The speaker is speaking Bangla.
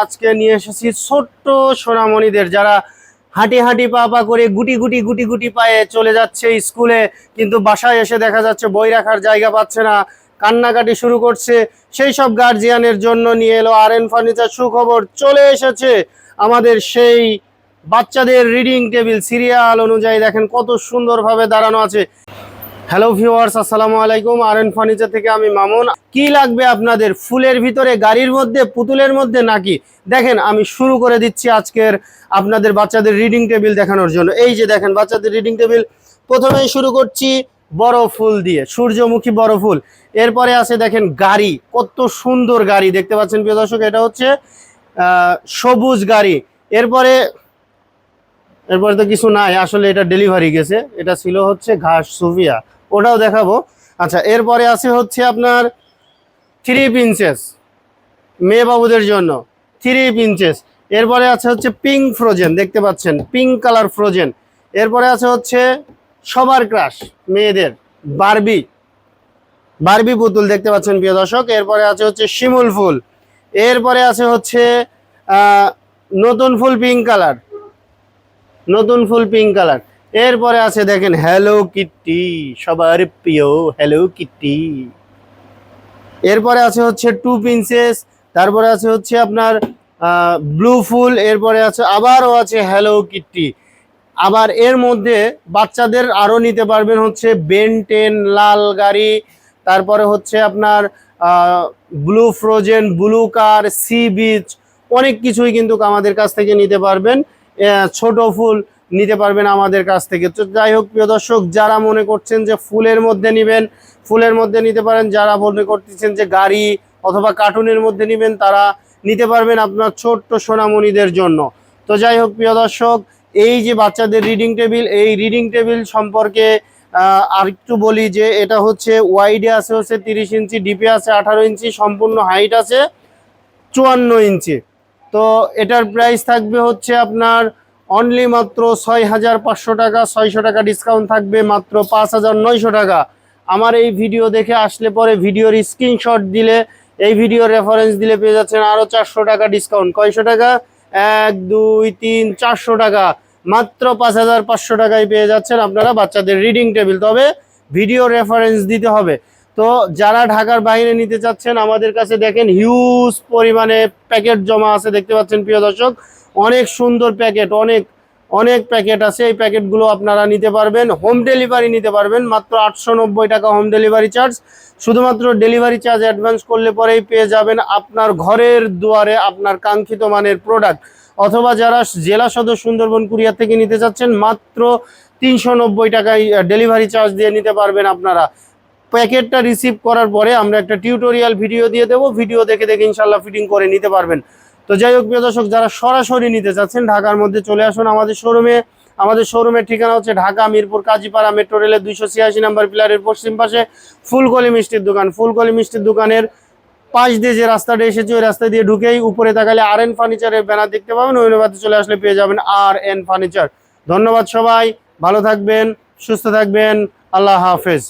আজকে নিয়ে এসেছি ছোট্ট সোনামণিদের। যারা হাঁটি হাঁটি পা পা করে গুটি গুটি গুটি গুটি পায়ে চলে যাচ্ছে স্কুলে, কিন্তু বাসায় এসে দেখা যাচ্ছে বই রাখার জায়গা পাচ্ছে না, কান্নাকাটি শুরু করছে। সেই সব গার্জিয়ানের জন্য নিয়ে এলো আর এন ফার্নিচার সুখবর, চলে এসেছে আমাদের সেই বাচ্চাদের রিডিং টেবিল সিরিয়াল অনুযায়ী। দেখেন কত সুন্দরভাবে দাঁড়ানো আছে। হ্যালো ভিউয়ার্স আসসালামু আলাইকুম। আর এন ফার্নিচার থেকে আমি মামুন। কি লাগবে আপনাদের? ফুলের ভিতরে, গাড়ির মধ্যে, পুতুলের মধ্যে নাকি? দেখেন, আমি শুরু করে দিচ্ছি আজকের আপনাদের বাচ্চাদের রিডিং টেবিল দেখানোর জন্য। এই যে দেখেন, বাচ্চাদের রিডিং টেবিল প্রথমেই শুরু করছি বড় ফুল দিয়ে, সূর্যমুখী বড় ফুল। এরপরে আছে দেখেন, গাড়ি। কত সুন্দর গাড়ি, দেখতে পাচ্ছেন প্রিয় দর্শক, এটা হচ্ছে সবুজ গাড়ি। এরপরে এরপরে তো কিছু নাই, আসলে এটা ডেলিভারি গেছে। এটা ছিল হচ্ছে ঘাস সুভিয়া ওটাও দেখাবো। আচ্ছা এরপরে আছে হচ্ছে আপনার থ্রি পিঞ্চেস মেয়ে বাবুদের জন্য। থ্রি পিঞ্চেস এরপরে আছে হচ্ছে পিঙ্ক ফ্রোজেন দেখতে পাচ্ছেন পিঙ্ক কালার ফ্রোজেন এরপরে আছে হচ্ছে সবার ক্রাশ মেয়েদের বারবি বারবি পুতুল দেখতে পাচ্ছেন, প্রিয় দর্শক। এরপরে আছে হচ্ছে শিমুল ফুল। এরপরে আছে হচ্ছে নতুন ফুল পিঙ্ক কালার নতুন ফুল পিঙ্ক কালার এরপরে আছে দেখেন হ্যালো কিট্টি সবার প্রিয় হ্যালো কিট্টি এরপরে আছে হচ্ছে টু প্রিন্সেস তারপরে আছে হচ্ছে আপনার ব্লু ফুল, এরপরে আছে, আবারও আছে হ্যালো কিট্টি আবার এর মধ্যে বাচ্চাদের আরও নিতে পারবেন হচ্ছে বেন টেন লাল গাড়ি, তারপরে হচ্ছে আপনার blue frozen blue car sea beach অনেক কিছুই কিন্তু আমাদের কাছ থেকে নিতে পারবেন। ছোট ফুল নিতে পারবেন আমাদের কাছ থেকে। তো যাই হোক, প্রিয় দর্শক, যারা মনে করছেন যে ফুলের মধ্যে নেবেন, ফুলের মধ্যে নিতে পারেন, যারা মনে করতেছেন যে গাড়ি অথবা কার্টুনের মধ্যে নেবেন, তারা নিতে পারবেন আপনার ছোট্ট সোনামণিদের জন্য। তো যাই হোক, প্রিয় দর্শক, এই যে বাচ্চাদের রিডিং টেবিল এই রিডিং টেবিল সম্পর্কে আর একটু বলি যে এটা হচ্ছে ওয়াইডে আছে হচ্ছে তিরিশ ইঞ্চি ডিপে আছে আঠারো ইঞ্চি, সম্পূর্ণ হাইট আছে চুয়ান্ন ইঞ্চি। তো এটার প্রাইস থাকবে হচ্ছে আপনার অনলি মাত্র ছয় হাজার পাঁচশো টাকা, ছয়শো টাকা ডিসকাউন্ট থাকবে মাত্র পাঁচ হাজার নয়শো টাকা। আমার এই ভিডিও দেখে আসলে পরে ভিডিওর স্ক্রিনশট দিলে, এই ভিডিও রেফারেন্স দিলে পেয়ে যাচ্ছেন আরও চারশো টাকা ডিসকাউন্ট কয়শো টাকা? এক, দুই, তিন, চারশো টাকা। মাত্র পাঁচ হাজার পাঁচশো টাকায় পেয়ে যাচ্ছেন আপনারা বাচ্চাদের রিডিং টেবিল তবে ভিডিও রেফারেন্স দিতে হবে। তো যারা ঢাকার বাইরে নিতে চাচ্ছেন, আমাদের কাছে দেখেন হিউজ পরিমাণে প্যাকেট জমা আছে, দেখতে পাচ্ছেন প্রিয় দর্শক। অনেক সুন্দর প্যাকেট, অনেক অনেক প্যাকেট আছে। এই প্যাকেটগুলো আপনারা নিতে পারবেন হোম ডেলিভারি নিতে পারবেন। মাত্র আটশো নব্বই টাকা হোম ডেলিভারি চার্জ শুধুমাত্র ডেলিভারি চার্জ অ্যাডভান্স করলে পরেই পেয়ে যাবেন আপনার ঘরের দুয়ারে আপনার কাঙ্ক্ষিত মানের প্রোডাক্ট অথবা যারা জেলা সদর সুন্দরবন কুরিয়ার থেকে নিতে চাচ্ছেন, মাত্র তিনশো নব্বই টাকায় ডেলিভারি চার্জ দিয়ে নিতে পারবেন আপনারা। প্যাকেটটা রিসিভ করার পরে আমরা একটা টিউটোরিয়াল ভিডিও দিয়ে দেবো। ভিডিও দেখে দেখে ইনশাল্লাহ ফিটিং করে নিতে পারবেন। তো যাই হোক, প্রিয় দর্শক, যারা সরাসরি নিতে চাচ্ছেন ঢাকার মধ্যে চলে আসুন আমাদের শোরুমে আমাদের শোরুমের ঠিকানা হচ্ছে ঢাকা, মিরপুর, কাজীপাড়া মেট্রো রেলের দুইশো ছিয়াশি নাম্বার পিলারের পশ্চিম পাশে ফুলকলি মিষ্টির দোকান। ফুলকলি মিষ্টির দোকানের পাশ দিয়ে যে রাস্তাটা এসেছে, ওই রাস্তা দিয়ে ঢুকেই উপরে তাকালে আর এন ফার্নিচারের ব্যানার দেখতে পাবেন। অনুপাতে চলে আসলে পেয়ে যাবেন আর এন ফার্নিচার ধন্যবাদ সবাই, ভালো থাকবেন, সুস্থ থাকবেন, আল্লাহ হাফেজ।